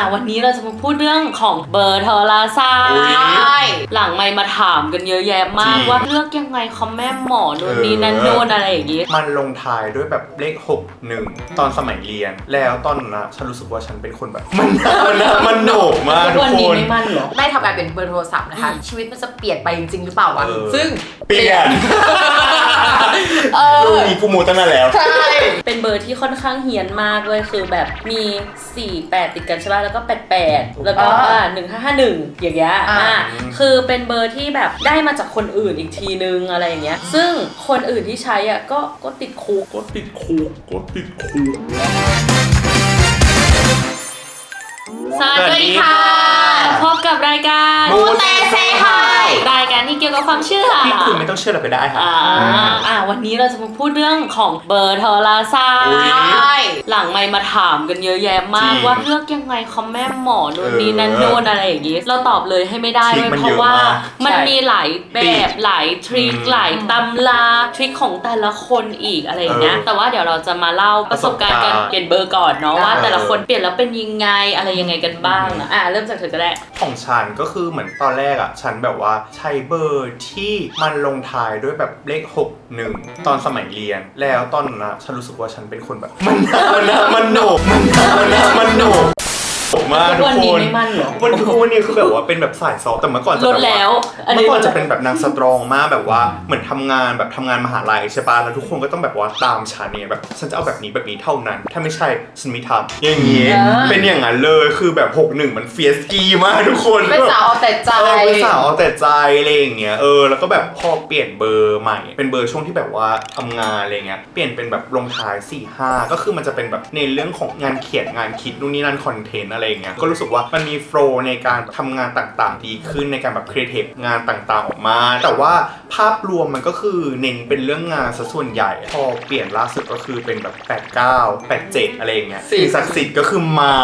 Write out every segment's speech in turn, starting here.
อะวันนี้เราจะมาพูดเรื่องของเบอร์โทรศัพท์อุ๊ยหลังไม่มาถามกันเยอะแยะมากจริง ว่าเลือกยังไงคะแม่หมอนู่นนี่นั่นเออโน่นอะไรอย่างงี้ มันลงท้ายด้วยแบบเลข6 1ตอนสมัยเรียน แล้วตอนนั้นนะฉันรู้สึกว่าฉันเป็นคนแบบ มันมันมันโหนกมากทุกวันคนี้น ไม่มั่นเหรอ ได้ทำงานเป็นเบอร์โทรศัพท์นะคะ ชีวิตมันจะเปลี่ยนไปจริงๆหรือเปล่าวะ เออ ซึ่ง เปลี่ยนเอลูอกนี้กูมูตั้งนานแล้ว ใช่ เป็นเบอร์ที่ค่อนข้างเฮี้ยนมากเลยคือแบบมี 4 8 ติดกันใช่ป่ะแล้วก็88แล้วก็อ่า1551อย่างเงี้ยอ่าคือเป็นเบอร์ที่แบบได้มาจากคนอื่นอีกทีนึงอะไรอย่างเงี้ย ซึ่งคนอื่นที่ใช้อะก็ก็ติดคุกก็ติดคุกก็ติดคุกสวัสดีค่ะ พบกับรายการมูเตเซไฮรา ยการที่เกี่ยวกับความเชื่อที่คุณไม่ต้องเชื่อเราก็ได้ค่ะ อ่าอ่าวันนี้เราจะมาพูดเรื่องของเบอร์โทรศัพท์อุ๊ยใช่หลังไม่มาถามกันเยอะแยะมากจริงว่าเลือกยังไงคะแม่หมอนู่นเออนี่นั่นโน่นอะไรอย่างงี้เราตอบเลยให้ไม่ได้ทริเลคยมันเพราะว่าเยอะมากมันใช่มีหลายแบบหลายทริคอืมหลายตำราทริคของแต่ละคนอีกอะไรอย่างเงี้ยเออแต่ว่าเดี๋ยวเราจะมาเล่าประสบการณ์การประสบการณ์ เปลี่ยนเบอร์ก่อนเนาะว่าเออแต่ละคนเปลี่ยนแล้วเป็นยังไงอะไรยังไงกันบ้างอะอะเริ่มจากเธอก็ได้ ของฉันก็คือเหมือนตอนแรกอะ ฉันแบบว่าใช้เบบอร์ที่มันลงท้ายด้วยแบบเลข6 1ตอนสมัยเรียน แล้วตอนนั้นนะฉันรู้สึกว่าฉันเป็นคนแบบ มันน่ามันน่ามันโหนกมันมันมันโหนกโหนก มากทุกวันคนี้นไม่มั่นเหรอ วันทุกวันนี้คือแบบว่าเป็นแบบสายซอฟต์แต่เมื่อก่อนจะลแบดบแล้วว่าอันเมื่นี้ อก่อนจะเป็นแบบนางสตรองมากแบบว่าเหมือนทำงานแบบทำงานมหาลัยใช่ปะแล้วทุกคนก็ต้องแบบว่าตามฉันเนี่ยแบบฉันจะเอาแบบนี้แบบนี้เท่านั้น ถ้าไม่ใช่ฉันไม่ทำอย่างงี้อ่า เป็นอย่างนั้นเลยคือแบบ6 1มันเฟียสกีมากทุกคนเป็นสาวเอาแต่ใจ เออเป็นสาวเอาแต่ใจอะไรอย่างเงี้ยเออแล้วก็แบบพอเปลี่ยนเบอร์ใหม่ เป็นเบอร์ช่วงที่แบบว่าทำงานอะไรเงี้ยเปลี่ยนเป็นแบบลงท้าย4 5ก็คือมันจะเป็นแบบในเรื่องของงานเขียนงานคิดนู่นนี่นั่นคอนเทนต์อะไรอย่างเงี้ยก็รู้สึกว่ามันมีโฟล์ในการทำงานต่างๆ ดีขึ้นในการแบบครีเอทีฟงานต่างๆออกมา แต่ว่าภาพรวมมันก็คือเน้นเป็นเรื่องงานซะส่วนใหญ่ พอเปลี่ยนล่าสุดก็คือเป็นแบบ 89 87 อะไรอย่างเงี้ยสี่สิ่งศักดิ์สิทธิ์ก็คือมา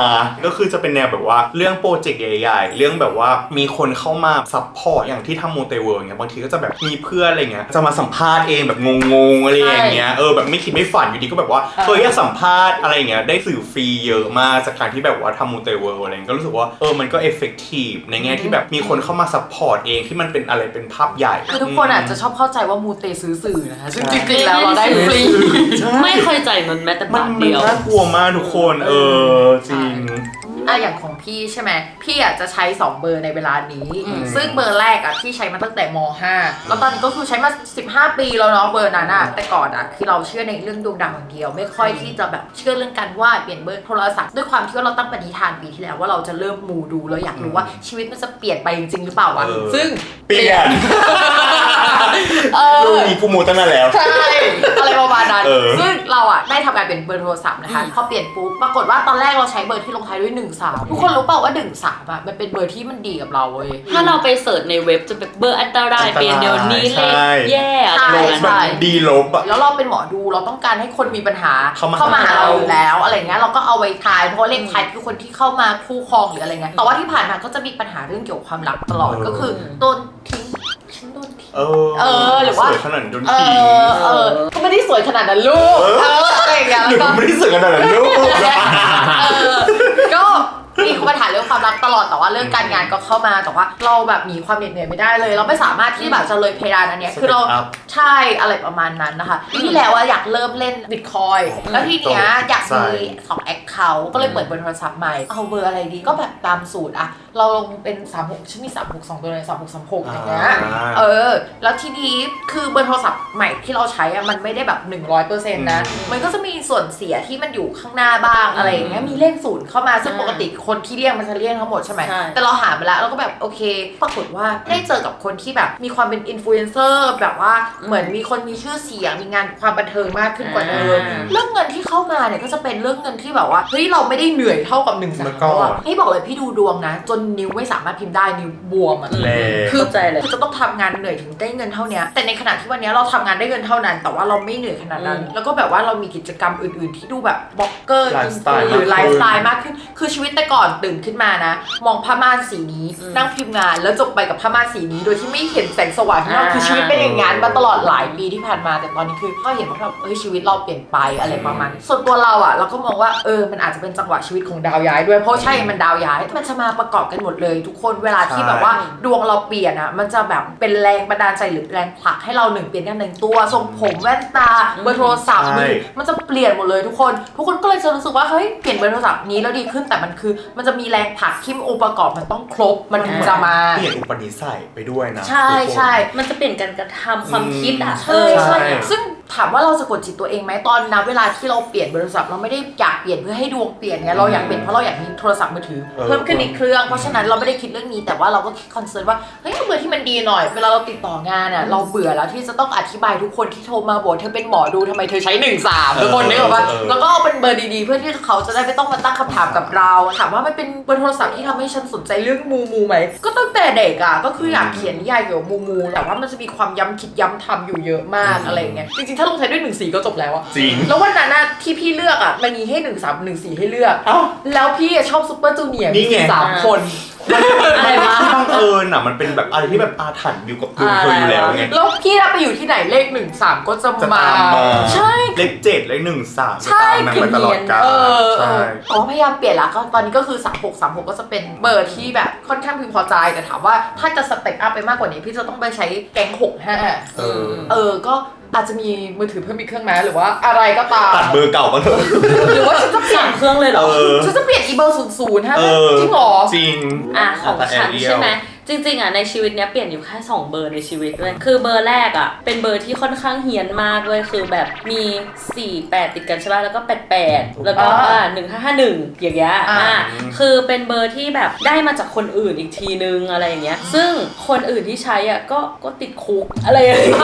ก็คือจะเป็นแนวแบบว่าเรื่องโปรเจกต์ใหญ่ๆ เรื่องแบบว่ามีคนเข้ามาซัพพอร์ตอย่างที่ทำโมเตเวิร์เงี้ยบางทีก็จะแบบมีเพื่อนอะไรเงี้ยจะมาสัมภาษณ์เองแบบงงๆอะไรอย่างเงี้ยเออแบบไม่คิดไม่ฝันอยู่ดีก็แบบว่าเอออยากสัมภาษณ์อะไรเงี้ยได้สื่อฟรีเยอะมากจากการที่แบบว่าทำโมเตเวิร์อะไรเงี้ยก็รู้สึกว่าเออมันก็เอฟเฟกตีฟในแง่ที่แบบมีคนเข้ามาซัพพอร์ตเองที่มันเป็นอะไรเป็นภาพใหญ่ คือทุกคนอาจจะชอบเข้าใจว่ามูเตซื้อสื่อนะคะซึ่งจริงๆแล้วเราได้ฟรีไม่เคยจ่ายเงินแม้แต่มันบาทมันเดียว น่ากลัวมากทุกคน เออจริง อะอย่างของพี่ใช่ไหมพี่อะจะใช้ 2 เบอร์ในเวลานี้ อืม ซึ่งเบอร์แรกอะพี่ใช้มาตั้งแต่ม .5 แล้วตอนนี้ก็คือใช้มา 15 ปีแล้วเนาะเบอร์นั้นอะแต่ก่อนอะคือเราเชื่อในเรื่องดวงดาวอย่างเดียว ไม่ค่อยที่จะแบบเชื่อเรื่องการวาดเปลี่ยนเบอร์โทรศัพท์ด้วยความที่ว่าเราตั้งปณิธานปีที่แล้วว่าเราจะเริ่มมูดูเราอยากรู้ว่าชีวิตมันจะเปลี่ยนไปจริงๆหรือเปล่าวะเออ ซึ่งเปลี่ยนเอลูกอนี้กูมูตั้งนานแล้ว ใช่ อะไรประมาณนั้น เออซึ่งเราอะได้ทำการเป็นเบอร์โทรศัพท์นะคะ พอเปลี่ยนปุ๊บ ปรากฏว่าตอนแรกเราใช้เบอร์ที่ลงท้ายด้วย1นึ่งสามทุกคนรู้เปล่าว่า1นึ่งสามอะมันเป็นเบอร์ที่มันดีกับเราเว้ย ถ้าเราไปเสิร์ชในเว็บจะเป็นเบอร์อันตรายอันตรายเปลี่ยนเดี๋ยวนี้เลใช่ขแย่อะไรใช่แบบแบนั้นบดีลบอะ แล้วเราเป็นหมอดูเราต้องการให้คนมีปัญหาเข้ามาหาหาเราอยู่แล้วอะไรเงี้ยเราก็เอาไว้ทายเพราะว่าเลขท้ายคือคนที่เข้ามาคู่ครองหรืออะไรเงี้ยแต่ว่าที่ผ่านมาก็จะมีปัญหาเรื่องเกี่ยวกับความรักตลอดก็คือโดนทิ้งฉันโดนทิ้ง เออเออหรือว่า สวยขนาดนั้นโดนเอทิ้งอเออก็ไม่ได้สวยขนาดนั้นลูกเออเอออะไรอย่างเงี้ยหรือแล้วก็ ไม่ได้สวยขนาดนั้นลูก เออก็ มีปัญหาเรื่องความรักตลอดแต่ว่าเรื่องการงานก็เข้ามาแต่ว่า เราแบบหนีความเหน็ดเหนื่อยไม่ได้เลย เราไม่สามารถที่แบบจะเลยเพดานอันเนี้ยคือเรา Step up ใช่อะไรประมาณนั้นนะคะปีที่แล้วอะอยากเริ่มเล่นบิตคอยแล้วทีเนี้ยอยากมีสองแอคเคาท์ก็เลยเปิดเบอร์โทรศัพท์ใหม่เอาเบอร์อะไรดีก็แบบตามสูตรอะ เราลงเป็น36ฉันมี36สองตัวเลย3636อย่างเงี้ยอ่า เออ แล้วทีนี้คือเบอร์โทรศัพท์ใหม่ที่เราใช้อะมันไม่ได้แบบ100%นะอืมมันก็จะมีส่วนเสียที่มันอยู่ข้างหน้าบ้างอะไรอย่างเงี้ยมีเลขศูนย์เข้ามาซึ่งอ่าปกติคนที่เรียกมันจะเรียกทั้งหมดใช่ไหมใช่ แต่เราหาไปแล้วเราก็แบบโอเค ปรากฏว่าได้เจอกับคนที่แบบมีความเป็นอินฟลูเอนเซอร์แบบว่าเหมือนมีคนมีชื่อเสียงมีงานความบันเทิงมากขึ้นกว่าเดิม อ่า เรื่องเงินที่เข้ามาเนี่ยก็จะเป็นเรื่องเงินที่แบบว่าเฮ้ยเราไม่ได้เหนื่อยเท่ากับหนึ่งสาเมื่มอก่อนพี่บอกเลยพี่ดูดวงนะ จนนิ้วไม่สามารถพิมพ์ได้นิ้วบวมอะแรงคือเข้าใจเลย คือจะต้องทำงานเหนื่อยถึงได้เงินเท่านี้แต่ในขณะที่วันนี้เราทำงานได้เงินเท่านั้น แต่ว่าเราไม่เหนื่อยขนาดนั้น อืม แล้วก็แบบว่าเรามีกิจกรรมอื่น ๆ ที่ดูแบบบล็อกเกอร์ไลฟ์สไตล์หรือมากขึ้นไลฟ์สไตล์มากขึ้น คือชีวิตแต่ก่อนตื่นขึ้นมานะ มองผ้าม่านสีนี้อืมนั่งพิมพ์งาน แล้วจบไปกับผ้าม่านสีนี้ โดยที่ไม่เห็นแสงสว่างที่เราอ่าคือชีวิตเป็นอย่างนั้นมาตลอดหลายปีที่ผ่านมาแต่ตอนนี้คือก็เห็นว่าแบบเอ้ยชีวิตเราเปลี่ยนไปอะไรประมาณนี้ส่วนตัวเราอะเราก็มองว่าเออมันอาจจะเป็นจังหวะชีวิตของดาวย้ายด้วยเพราะใช่มันดาวย้ายมันจะมาประกอบกันหมดเลย ทุกคนเวลาที่แบบว่าดวงเราเปลี่ยนอะมันจะแบบเป็นแรงบันดาลใจหรือแรงผลักให้เราหนึ่งเปลี่ยนกันหนึ่งตัวทรงผมแว่นตาเบอร์โทรศัพท์ใช่มือถือมันจะเปลี่ยนหมดเลยทุกคน ทุกคนก็เลยจะรู้สึกว่าเฮ้ยเปลี่ยนเบอร์โทรศัพท์นี้แล้วดีขึ้นแต่มันคือ มันจะมีแรงผลักที่องค์ประกอบมันต้องครบมันถึงจะมาเปลี่ยนอุปนิสัยไปด้วยนะ ใช่ทุกคนใช่มันจะเปลี่ยนการกระทำความคิดอะใช่ใช่ใช่ซึ่งถามว่าเราสะกดจิตตัวเองไหมตอนนับเวลาที่เราเปลี่ยนเบอร์โทรศัพท์เราไม่ได้อยากเปลี่ยนเพื่อให้ดวงเปลี่ยนไงเราอยากเปลี่ยนเพราะเราอยากมีโทรศัพท์มือถือเออเพิ่มขึ้นอีกเครื่องเพราะฉะนั้นเราไม่ได้คิดเรื่องนี้แต่ว่าเราก็คิดคอนเซิร์นว่าเฮ้ยเอาเบอร์ที่มันดีหน่อยเวลาเราติดต่องานอะเราเบื่อแล้วที่จะต้องอธิบายทุกคนที่โทรมาบอกเธอเป็นหมอดูทำไมเธอใช้หนึ่งสามทุกคนนึกออกปะเออเออแล้วก็เอาเป็นเบอร์ดีๆ เพื่อที่เขาจะได้ไม่ต้องมาตั้งคำถามกับเรา ถามว่ามันเป็นเบอร์โทรศัพท์ที่ทำให้ฉันสนใจเรื่องมูมูไหมก็ตั้งแต่เด็กอะก็คืออยากเขียนนิยายเกี่ยวกับมูมูแต่ว่ามันจะมีความย้ำคิดย้ำทำอยู่เยอะมากอืมอะไรอย่างเงี้ยจริงๆ ถ้าลงท้ายด้วยหนึ่งสีก็จบแล้วอะจริง แล้ววันนั้นน่ะที่พี่เลือกอะมันมีให้หนึ่งสามหนึ่งสีให้เลือก เอ้า แล้วพี่อะชอบซูเปอร์จูเนียร์นี่ไงมีสามคนมัน อะไรวะที่บังเอิญอะมันเป็นแบบอะไรที่แบบอาถรรพ์อยู่กับดวงเธออยู่แล้วไง แล้วพี่ถ้าไปอยู่ที่ไหนเลขหนึ่งสามก็จะจะมา ตามมาใช่ เลขเจ็ดเลขหนึ่งสามใช่จะตามนางไปตลอดกาลเออเอใช่ ออ๋อพยายามเปลี่ยนละก็ตอนนี้ก็คือ 3 6 3 6 ก็จะเป็นเบอร์ที่แบบค่อนข้างพึงพอใจแต่ถามว่าถ้าจะสเต็ปอัพไปมากกว่านี้ พี่จะต้องไปใช้แก๊ง65เออ เออ ก็อาจจะมีมือถือเพิ่มอีกเครื่องแม้หรือว่าอะไรก็ตามตัดเบอร์เก่าก็เถอะ หรือว่าฉันจะเปลี่ยสานมเครื่องเลยเหรอ เออ ฉันจะเปลี่ยนอีเบอร์ศูนย์ศูนย์ฮะเออ จริงเหรอจริงอะของฉันใช่ไหม จริงๆอะในชีวิตเนี้ยเปลี่ยนอยู่แค่2เบอร์ในชีวิตด้วยคือเบอร์แรกอะเป็นเบอร์ที่ค่อนข้างเฮี้ยนมากเลยคือแบบมี 4 8 ติดกันใช่ป่ะแล้วก็ 88 แล้วก็อ๋ออ่อ่า1551อย่างเงี้ยอ่าอะคือเป็นเบอร์ที่แบบได้มาจากคนอื่นอีกทีนึงอะไรอย่างเงี้ยซึ่งคนอื่นที่ใช้อะก็ก็ติดคุกอะไรอย่างเงี้ย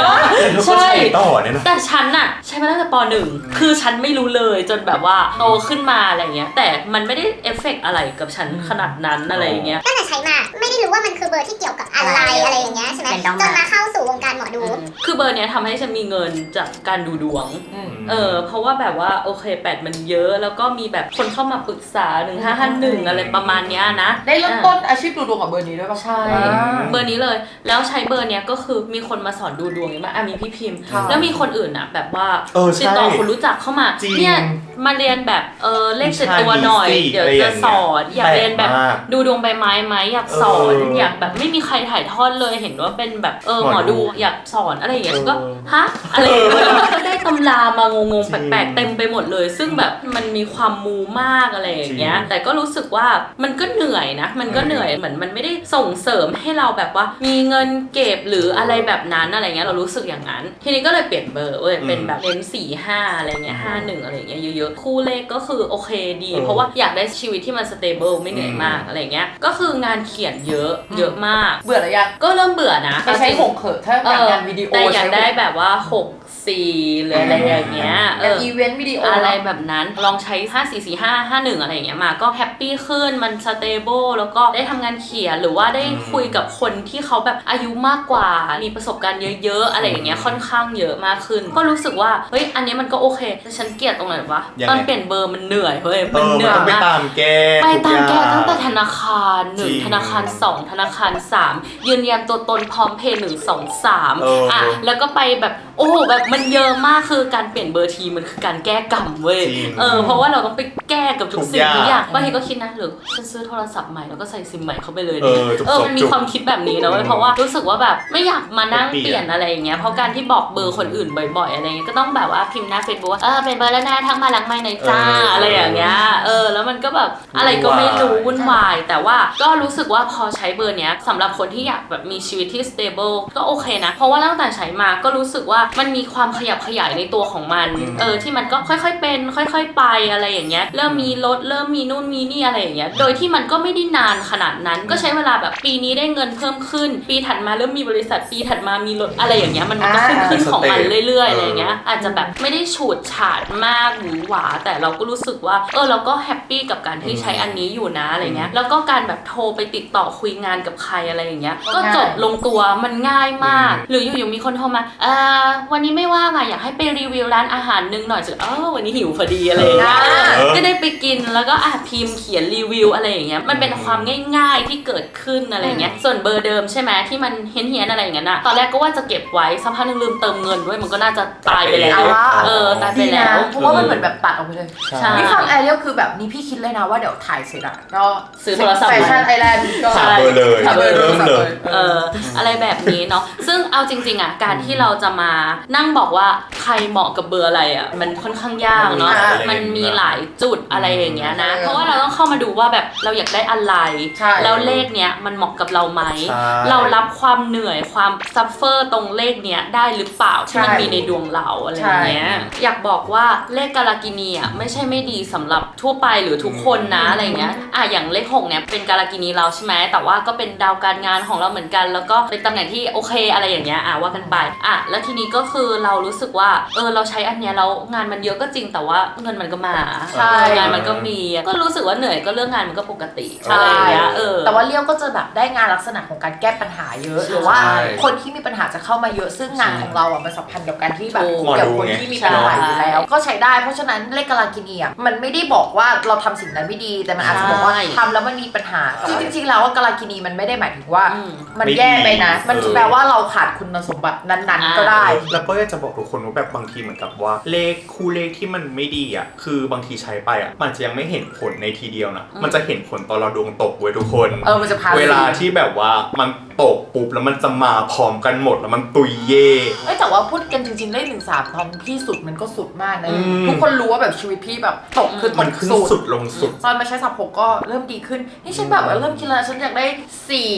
แล้วก็ใช่ใช้ต่อเนี่ยนะแต่ฉันอะใช้มาตั้งแต่ปหนึ่งคือฉันไม่รู้เลยจนแบบว่าโตขึ้นมาอะไรเงี้ยแต่มันไม่ได้เอฟเฟกต์อะไรกับฉันขนาดนั้นอะไรอย่างเงี้ยตั้งแต่ใช้มา ไม่ได้รู้ว่ามันคือเบอร์ที่เกี่ยวกับอะไรอะไรอย่างเงี้ยใช่ไหมเป็นดอมจมานมาเข้าสู่วงการหมอดู คือเบอร์เนี้ยทำให้ฉันมีเงินจากการดูดวงอืมเออ เพราะว่าแบบว่าโอเคแปดมันเยอะ แล้วก็มีแบบคนเข้ามาปรึกษาหนึ่งห้าห้าหนึ่งอะไรประมาณเนี้ยนะ ได้เริ่มต้นอาชีพดูดวงกับเบอร์นี้ด้วยป่ะใช่อ่าเบอร์นี้เลย แล้วใช้เบอร์เนี้ยก็คือมีคนมาสอนดูดวงอย่างมาอะมีพี่พิมพ์ค่ะแล้วมีคนอื่นอะแบบว่าเออใช่ติดต่อคนรู้จักเข้ามาจริงเนี่ย มาเรียนแบบเออเลขเจ็ดตัวหน่อยวิชาเดี๋ยวดีสิจะสอนอยากเรียนแบบแปลกมากดูดวงใบไม้ไหมอยากสอนเอออยากแบบไม่มีใครถ่ายทอดเลยเห็นว่าเป็นแบบเออหหมมออดูดูอยากสอนอะไรอย่างเงี้ยเออฉันก็ฮะอะไรอย่างเงี้ยก็ได้ตำรามางงๆจริงแปลกๆเต็มไปหมดเลย ซึ่งแบบมันมีความมูมากอะไรอย่างเงี้ยจริงแต่ก็รู้สึกว่ามันก็เหนื่อยนะ มันก็เหนื่อยเหมือนมันไม่ได้ส่งเสริมให้เราแบบว่า มีเงินเก็บหรืออะไรแบบนั้นอะไรเงี้ยเรารู้สึกอย่างนั้น ทีนี้ก็เลยเปลี่ยนเบอร์เว้ยเป็นแบบเน้นสี่ห้าอะไรเงี้ยห้าหนึ่งอะไรเงี้ยเยอะๆคู่เลขก็คือโอเคดีเออเพราะว่าอยากได้ชีวิตที่มันสเตเบิลไม่เหนื่อยมากอะไรเงี้ยก็คืองานเขียนเยอะเยอะมาก เบื่อแล้วยังก็เริ่มเบื่อนะไปใช้หงเขอะถ้าเออยากองานวิดีโอแต่อยากใช้ได้หงแบบว่าหกสี่หรืออะไรอย่างเงี้ยเอแบบออีเวนต์วิดีโออะไรเนอะแบบนั้นลองใช้5 4 4 5 5 1อะไรอย่างเงี้ยมาก็แฮปปี้ขึ้นมันสเตเบิลแล้วก็ได้ทำงานเขียนหรือว่าได้อืมคุยกับคนที่เขาแบบอายุมากกว่ามีประสบการณ์เยอะๆ อะไรอย่างเงี้ยค่อนข้างเยอะมากขึ้น ก็รู้สึกว่าเฮ้ยอันนี้มันก็โอเคแต่ฉันเกลียดตรงไหนวะยังไง ตอนเปลี่ยนเบอร์มันเหนื่อยเฮ้ยเอมันอเหมันนื่อยต้องไปมาก ตามแก้ไปตามแกทุอย่ตั้งแต่ธนาคารหนึ่งจริงธนาคารสองธนาคารสามยืนยันตัวตนพร้อมเพย์หนึ่งสองสามเอออ่อะแล้วก็ไปแบบโอ้โหแบบมันเยอะมากคือการเปลี่ยนเบอร์ทีมันคือการแก้กรรมเว้ยจริงเออเพราะว่าเราต้องไปแก้กับทุกทุกสิ่งทุกออย่าย่างงบางทีก็คิดนะหรือฉันซื้อโทรศัพท์ใหม่แล้วก็ใส่ซิมใหม่เข้าไปเลยเอดีอจุกๆเออมันมีจุกความคิดแบบนี้นะเว้ยเพราะว่ารู้สึกว่าแบบไม่อยากมานั่งเปลี่ยนเปลี่ยนอะไรอย่างเงี้ยเพราะการที่บอกเบอร์คนอื่นบ่อย ๆ อะไรเงี้ยก็ต้องแบบว่าพิมพ์หน้าเฟซบุ๊กว่าเออเป็นเบอร์แล้วนะทักมาหลังไม่หน่อยจ้าเออออะไรอย่างเงี้ยเออ แล้วมันก็แบบอะไรก็ไม่รู้วุ่นวาย แต่ว่าก็รู้สึกว่าพอใช้เบอร์เนี้ยสำหรับคนที่อยากแบบมีชีวิตที่ stable ก็โอเคนะ เพราะว่าตั้งแต่ใช้มาก็รู้สึกว่ามันมีความขยับขยายในตัวของมัน อืม เออที่มันก็ค่อยๆเป็น ค่อย ๆ ไปอะไรอย่างเงี้ยเริ่มมีรถเริ่มมีนู่นมีนี่อะไรอย่างเงี้ยโดยที่มันก็ไม่ได้นานขนาดนั้น ก็ใช้เวลาแบบปีนี้ได้เงินเพิ่มขึ้น ปีถัดมาเริ่มมีบริษัทปีถัดมามีรถอะไรอย่างเงี้ยมันก็ขึ้นขึ้นของมันเรื่อยๆอะไรอย่างเงี้ยอาจจะแบบไม่ได้ฉูดฉาดมากหรือหวาแต่เราก็รู้สึกว่า เออเราก็แฮปปี้กับการที่ใช้อันนี้อยู่นะอะไรเงี้ยเราแล้วก็การแบบโทรไปติดต่อคุยงานกับใครอะไรอย่างเงี้ยก็ก็ง่ายจบลงตัวมันง่ายมากอืมหรืออยู่ๆมีคนโทรมาเอ่อวันนี้ไม่ว่างอะอยากให้ไปรีวิวร้านอาหารนึงหน่อยจะเออวันนี้หิวพอดีอะไรอย่างเงี้ยเออก็ได้ไปกินแล้วก็อะพิมพ์เขียนรีวิวอะไรอย่างเงี้ยมันเป็นความง่ายๆที่เกิดขึ้นอะไรอย่างเงี้ยส่วนเบอร์เดิมใช่ไหมที่มันเฮี้ยนๆอะไรอย่างเงี้ยนะตอนแรกก็ว่าจะเก็บไว้สักพักหนึงลืมเติมเงินด้วยมันก็น่าจะตายไปแล้วอ่าเออตายไปดีแล้นะวเพราะว่ามันเหมือนแบบตัดออกไปเลย ใช่ นี่ฟังแอเรียลคือแบบนี้พี่คิดเลยนะว่าเดี๋ยวถ่ายเสร็จอะก็ซื้อโทรศัพท์แฟชั่นไอแลนด์ก็ใช่หาเบอร์เลยหาเบอร์ เริ่มเลย เอออะไรแบบนี้เนาะซึ่งเอาจริง ๆอะการที่เราจะมานั่งบอกว่าใครเหมาะกับเบอร์อะไรอะมันค่อนข้างยากเนาะอ่ามันมีหลายจุดอะไรอย่างเงี้ยนะเออเพราะว่าเราต้องเข้ามาดูว่าแบบเราอยากได้อะไร ใช่ แล้วเลขเนี้ยมันเหมาะกับเราไหม ใช่ เรารับความเหนื่อยความซัฟเฟอร์ตรงเลขเนี้ยได้หรือเปล่าที่มันใช่มีในดวงเราอะไรอย่างเงี้ยอยากบอกว่าเลขกาลากินีอะไม่ใช่ไม่ดีสำหรับทั่วไปหรือทุกคนนะอะไรอย่างเงี้ยอะอย่างเลขหกเนี่ยเป็นกาลากินีเราใช่ไหมแต่ว่าก็เป็นดาวการงานของเราเหมือนกัน แล้วก็เป็นตำแหน่งที่โอเคอะไรอย่างเงี้ยอะว่ากันไปอะแล้วทีนี้ก็คือเรารู้สึกว่าเออเราใช้อันเนี้ยแล้วงานมันเยอะก็จริงแต่ว่าเงินมันก็มาใช่งานมันก็มีก็รู้สึกว่าเหนื่อยก็เรื่องงานมันก็ปกติใช่อะไรอย่างเงี้ยเออแต่ว่าเลี้ยวก็จะแบบได้งานลักษณะของการแก้ปัญหาเยอะหรือว่าใช่คนที่มีปัญหาจะเข้ามาเยอะซึ่งงานของเราอะมันสัมพันธ์กับการที่แบบถูกเกี่ยวกับคนที่มีปัญหาอยู่แล้ว ก็ใช้ได้เพราะฉะนั้นเลขกาลากินีอะมันไม่ได้บอกว่าเราทำสิ่งนั้นไม่ดี แต่มันอาจจะบอกว่าใช่ ทำแล้วมันมีปัญหาซึ่งจริงๆ แล้วว่ากาลากินีมันไม่ได้หมายถึงว่า อืม มันแย่ไปนะ มันเออแปลว่าเราขาดคุณสมบัตินั้นอ่าๆก็ได้ แล้วก็อยากจะบอกทุกคนว่าแบบบางทีเหมือนกับว่า เลขคู่เลขที่มันไม่ดีอะคือบางทีใช้ไปอะมันจะยังไม่เห็นผลในทีเดียวนะอืมมันจะเห็นผลตอนเราดวงตกเว้ยทุกคน เออมันจะพา เวลาที่แบบว่ามันตกปุ๊บแล้วมันจะมาพร้อมกันหมดแล้วมันตุยเย่ เอ้ยแต่ว่าพูดกันจริงๆเลขหนึ่งสามตอนพี่สุดมันก็สุดมากนะ อืม ทุกคนรู้ว่าแบบชีวิตพี่แบบตกคือตมันกขึ้นสุด สุดลงสุด ตอนมาใช้สับหกก็เริ่มดีขึ้น นี่ฉันแบบว่าเริ่มคิดแล้วฉันอยากได้สี่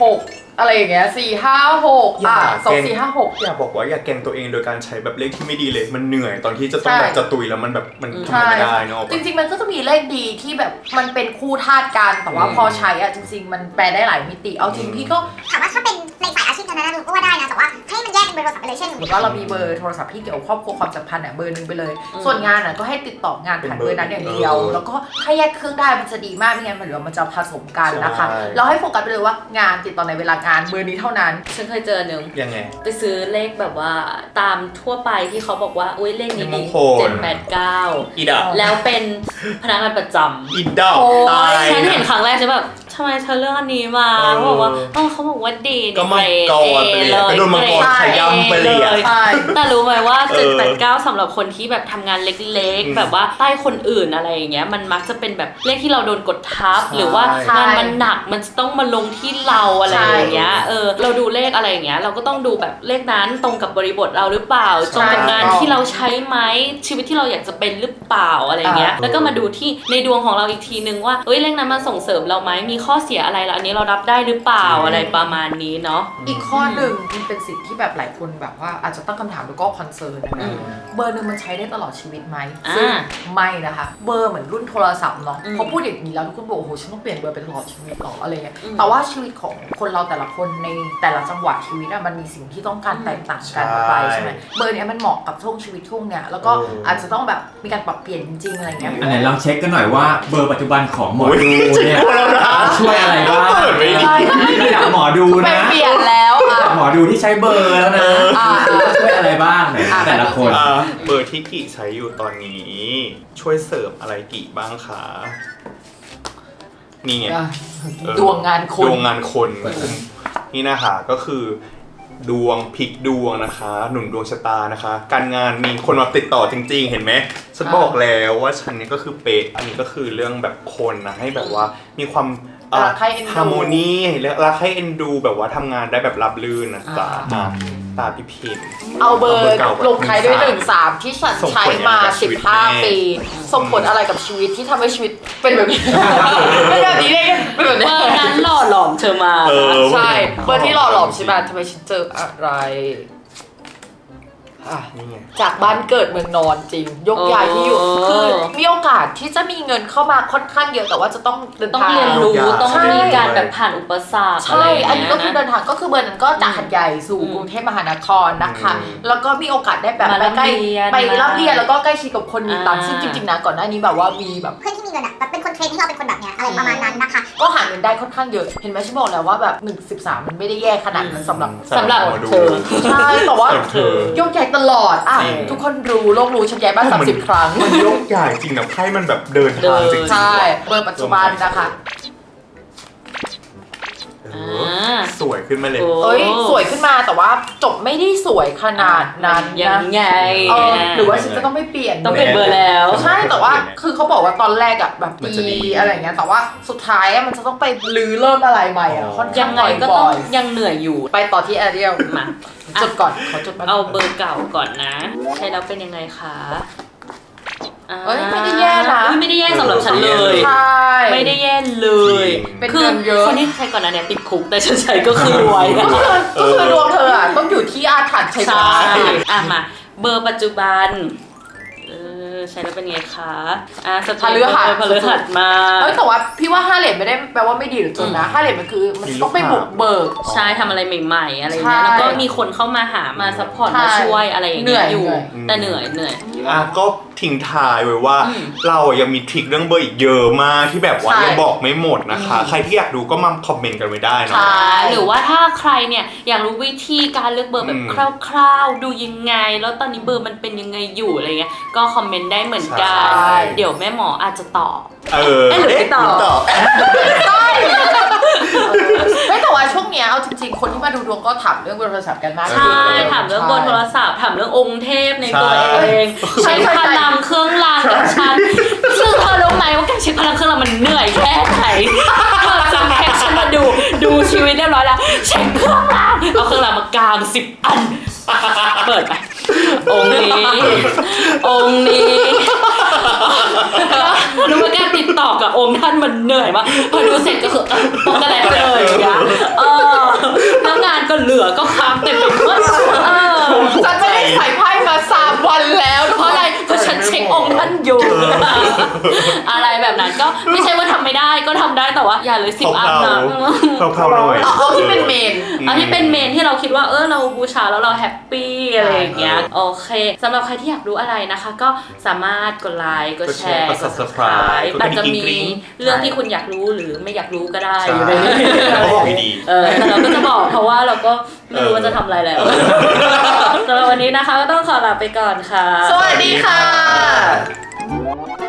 หก อะไรอย่างเงี้ยสี่ห้าหกอย่าอะสองแกล้ง สี่ห้าหก อย่าบอกว่าอย่าแกล้งตัวเองโดยการใช้แบบเลขที่ไม่ดีเลย มันเหนื่อยตอนที่จะต้องใช่แบบจะตุยแล้วมันแบบมันอืมทำไม่ได้เนาะจริงๆ มันก็จะมีเลขดีที่แบบมันเป็นคู่ธาตุกันแต่ว่าอืม พอใช้อะจริง ๆ มันแปลได้หลายมิติ เอาจริงอืมพี่ก็ถามว่าถ้าเป็นในสายอาชีพนั้นนะก็ว่าได้นะ แต่ว่าให้มันแยกเป็นเบอร์โทรศัพท์ไปเลยเช่น สมมติว่าเรามีเบอร์โทรศัพท์ที่เกี่ยวกับครอบครัวความสัมพันธ์อะเบอร์หนึ่งไปเลย อืม ส่วนงานอะก็ให้ติดต่องานผ่านเบอร์นั้นอย่างเดียวเออแล้วก็ถ้าแยกเครื่องได้มันจะดีมากไม่งั้นมันเดี๋ยวมันจะผสมกันนะคะ ใช่ เราให้โฟกัสไปเลยว่างานติดต่อในเวลางานเบอร์นี้เท่านั้น ฉันเคยเจอหนึ่งยังไง ไปซื้อเลขแบบว่าตามทั่วไปที่เขาบอกว่าอุ้ยเลขนี้เลขมดีงคล เจ็ดแปดเก้าอีดาแล้วเป็นพนักงานประจำอีดาโอ้ยตายฉันนะเห็นครั้งแรกฉันแบบ ทำไมเธอเลือกอันนี้มาเออ เขาบอกว่าเออเขาบอกว่าดีก็มังกรไปเลยก็โดนมังกรขย้ำไปเลยอะ ใช่ แต่รู้ไหมว่าเออ789สำหรับคนที่แบบทำงานเล็กอืมๆ แบบว่าใต้คนอื่นอะไรอย่างเงี้ยมันมักจะเป็นแบบเลขที่เราโดนกดทับ ใช่ หรือว่าใช่งานมันหนักมันจะต้องมาลงที่เราอะไรใช่อย่างเงี้ยเออเราดูเลขอะไรอย่างเงี้ยเราก็ต้องดูแบบเลขนั้นตรงกับบริบทเราหรือเปล่าใช่ตรงกับงานที่เราใช้ไหมชีวิตที่เราอยากจะเป็นหรือเปล่าอะไรอย่างเงี้ยอ่า แล้วก็มาดูที่ในดวงของเราอีกทีนึงว่าเอ้ยเลขนั้นมันส่งเสริมเราไหมมีข้อเสียอะไรล่ะอันนี้เรารับได้หรือเปล่าอะไรประมาณนี้เนาะ อีกข้อหนึ่งมันเป็นสิ่งที่แบบหลายคนแบบว่าอาจจะตั้งคำถามแล้วก็คอนเซิร์นนะอืนะมเบอร์หนึ่งมันใช้ได้ตลอดชีวิตไหมอ่าซึ่งไม่นะคะ เบอร์เหมือนรุ่นโทรศัพท์เนาะอืมพอพูดอย่างนี้แล้วทุกคนบอกโอ้โหฉันต้องเปลี่ยนเบอร์เป็นตลอดชีวิตหรออะไรเงี้ยอืมแต่ว่าชีวิตของคนเราแต่ละคนในแต่ละจังหวะชีวิตอะมันมีสิ่งที่ต้องการแตกต่างกันออกไปใช่ใช่ไหมเบอร์เนี้ยมันเหมาะกับช่วงชีวิตช่วงเนี้ยแล้วก็เออออาจจะต้องแบบมีการปรับเปลี่ยนจริงๆอะไรเงี้ย อันไหนลองเช็คกันหน่อยว่าเบอร์ปัจจุบันของหมอดูเนี่ยโอ้ยแล้วนะช่วยอะไรบ้างเปิดไม่ดีระดับหมอดูไปนะ เปลี่ยนแล้วอะ หมอดูที่ใช้เบอร์แล้วนะ อ่า ช่วยอะไรบ้างไหนอ่าแต่ละคน อ่าเบอร์ที่กี่ใช้อยู่ตอนนี้ ช่วยเสริมอะไรกี่บ้างคะนี่ไง เออดวงงานคน ดวงงานคนนี่นะคะก็คือ ดวงพลิกดวงนะคะ หนุนดวงชะตานะคะ การงานมีคนมาติดต่อจริง ๆ เห็นไหมฉันอ่าบอกแล้วว่าฉันนี่ก็คือเป๊ะอันนี้ก็คือเรื่องแบบคนนะให้แบบว่ามีความ รักใครเอ็นดู ฮาร์โมนีรักให้เอ็นดูแบบว่าทำงานได้แบบรับลื่นนะจ๊ะอ่า อะตาพี่พิมพ์ เอาเบอร์เก่าลงท้ายด้วยหหนึ่นึ่งงสามที่ฉันส่งผลใช้มากับชีวิตแน่15 ปี ส่งผลอะไรกับชีวิตที่ทำให้ชีวิตเป็นแบบนี้ เป็นแบบนี้ได้ไงเป็นแบบเบนี้อร์นั้นหล่อหลอมเธอมา เออ ใช่ เบอร์ที่หล่อหลอมใช่ไหมทำไมฉันเจออะไร อะนี่ไง จากบ้านเกิดเมืองนอนจริง ยกย้ายที่อยู่ เออคือมีโอกาสที่จะมีเงินเข้ามาค่อนข้างเยอะแต่ว่าจะต้องเดินต้องทาง เรียนรู้ใช่ต้องมีการแบบผ่านอุปสรรคใช่อันนี้ก็คือเดิเดินทางก็คือเบอร์นั้นก็จากหัดใหญ่สู่อืมกรุงเทพมหานครนะคะ อืม แล้วก็มีโอกาสได้แบบมาไปใกล้รับเรียนไปรับมาเรียนแล้วก็ใกล้ชิดกับคนมีตังค์อ่า ซึ่งจริงๆนะก่อนหน้านี้แบบว่ามีแบบ เพื่อนที่มีเงินอะแบบเป็นคนเทรนที่เราเป็นคนแบบเนี้ยอะไรประมาณนั้นนะคะ ก็หาเงินได้ค่อนข้างเยอะ เห็นไหมฉันบอกแล้วว่าแบบ1 13 มันไม่ได้แย่ขนาดนั้นสำหรับสำหรับมาดู เธอ ใช่แต่ว่าสำหรับเธอ โยกใหญ่ตลอดอะจริง ทุกคนรู้โลกรู้ฉันย้ายบ้านแต่มัน30ครั้ง มันโยกใหญ่จริงนะไพ่มันแบบเดินทางจริงๆใช่เบอร์ปัจจุบันนะคะเออสวยขึ้นมาเลย โอ้ เอ้ยสวยขึ้นมาแต่ว่าจบไม่ได้สวยขนาดนั้นยังนะไงเออหรือว่าฉันจะต้องไม่เปลี่ยนต้องเป็นเบอร์แล้ว ใช่แต่ว่าคือเขาบอกว่าตอนแรกอะแบบมันจะดี ดีอะไรอย่างเงี้ยแต่ว่าสุดท้ายอะมันจะต้องไปรื้อเริ่มอะไรใหม่อะอ๋อค่อนยัข้างงไงก็บ่ต้องอยยังเหนื่อยอยู่ๆไปต่อที่แอเรียลมา จดก่อนขอจดมาเอาเบอร์เก่าก่อนนะ ใช้แล้วเป็นยังไงคะอ่า เอ้ยไม่ได้แย่นะอุ๊ยไม่ได้แย่สำหรับฉันเลย ใช่ ไม่ได้แย่เลย เป็นคืเงินเยอะ คนที่ใช้ก่อนหนั้านเนี่ยติดคุกแต่ฉันใช้ก็คือรวยก็อะคือก็คือดวงเธออะต้องอยู่ที่อาถรรพ์ใช่ไหมใช่อะมา เบอร์ปัจจุบัน เออใช้แล้วเป็นไงคะอะสพฤหัสพฤหัสมา เอ้ยแต่ว่าพี่ว่าห้าเหรียญไม่ได้แปลว่าไม่ดีหรือจนนะห้าเหรียญมันคือมันต้องไปบุกเบิก ใช่ทำอะไรใหม่ ๆ อะไรเงี้ยใช่แล้วก็มีคนเข้ามาหามาซัพพอร์ตใช่มาช่วยอะไรอย่างเหนื่เงี้อยยอยู่ เหนื่อย แต่เหนื่อยเหนื่อย อะก็ ทิ้งท้ายไว้ว่าอืมเราอะยังมีทริคเรื่องเบอร์อีกเยอะมากที่แบบว่าใช่ ยังบอกไม่หมดนะคะ ใครที่อยากดูก็มาคอมเมนต์กันไว้ได้เนอะใช่หรือว่าถ้าใครเนี่ยอยากรู้วิธีการเลือกเบอร์แบบอืมคร่าวๆ ดูยังไง แล้วตอนนี้เบอร์มันเป็นยังไงอยู่อะไรเงี้ยก็คอมเมนต์ได้เหมือนกัน ใช่ เดี๋ยวแม่หมออาจจะตอบ เออเอ๊ะหรือไม่ตอบตอบ ไม่แต่ว่าช่วงเนี้ยเอาจริงๆ คนที่มาดูดวงก็ถามเรื่องเบอร์โทรศัพท์กันมากใช่ถามเรื่องเบอร์โทรศัพท์ถามเรื่ององค์เทพในตัวเองใช่ใช้ใช่พลังเครื่องรางกับฉันซึ่งเธอรู้ไหมว่าการใช้พลังเครื่องรางมันเหนื่อยแค่ไหนเธอจะแค่ฉันมาดูดูชีวิตเรียบร้อยแล้วใช้เครื่องรางเอาเครื่องรางมากางสิบอันเปิดไปองค์นี้ องค์นี้ รู้ว่าการติดต่อกับองค์ท่านมันเหนื่อยมากพอดูเสร็จก็คือเออปกติเลยอย่างเงี้ยเออแล้วงานก็เหลือก็ค้างเต็มไปหมดเออฉันไม่ได้ใส่ไพ่มาสามวันแล้วเพราะอะไรเพราะฉัน เช็คองค์ท่านอยู่ อะไรแบบนั้นก็ไม่ใช่ว่าทำไม่ได้ก็ทำได้แต่ว่าอย่าเลยสิบอันนะเผาๆหน่อย เอาเอาที่เป็นเมน อันที่เป็นเมนที่เราคิดว่าเออเราบูชาแล้วเราแฮปปี้อะไรอย่างเงี้ยโอเคสำหรับใครที่อยากรู้อะไรนะคะ ก็สามารถกดไลค์กดแชร์กด subscribe กดกอาจระดิ่จะงมีกริ๊งเรื่องที่คุณอยากรู้หรือไม่อยากรู้ก็ได้ใช่อยู่ในนี้เขาบอกดีเออแต่เราก็จะบอกเพราะว่าเราก็ไม่รู้ว่าจะทำอะไรแล้วสำหรับวันนี้นะคะก็ต้องขอลาไปก่อนค่ะ สวัสดีค่ะ Ah.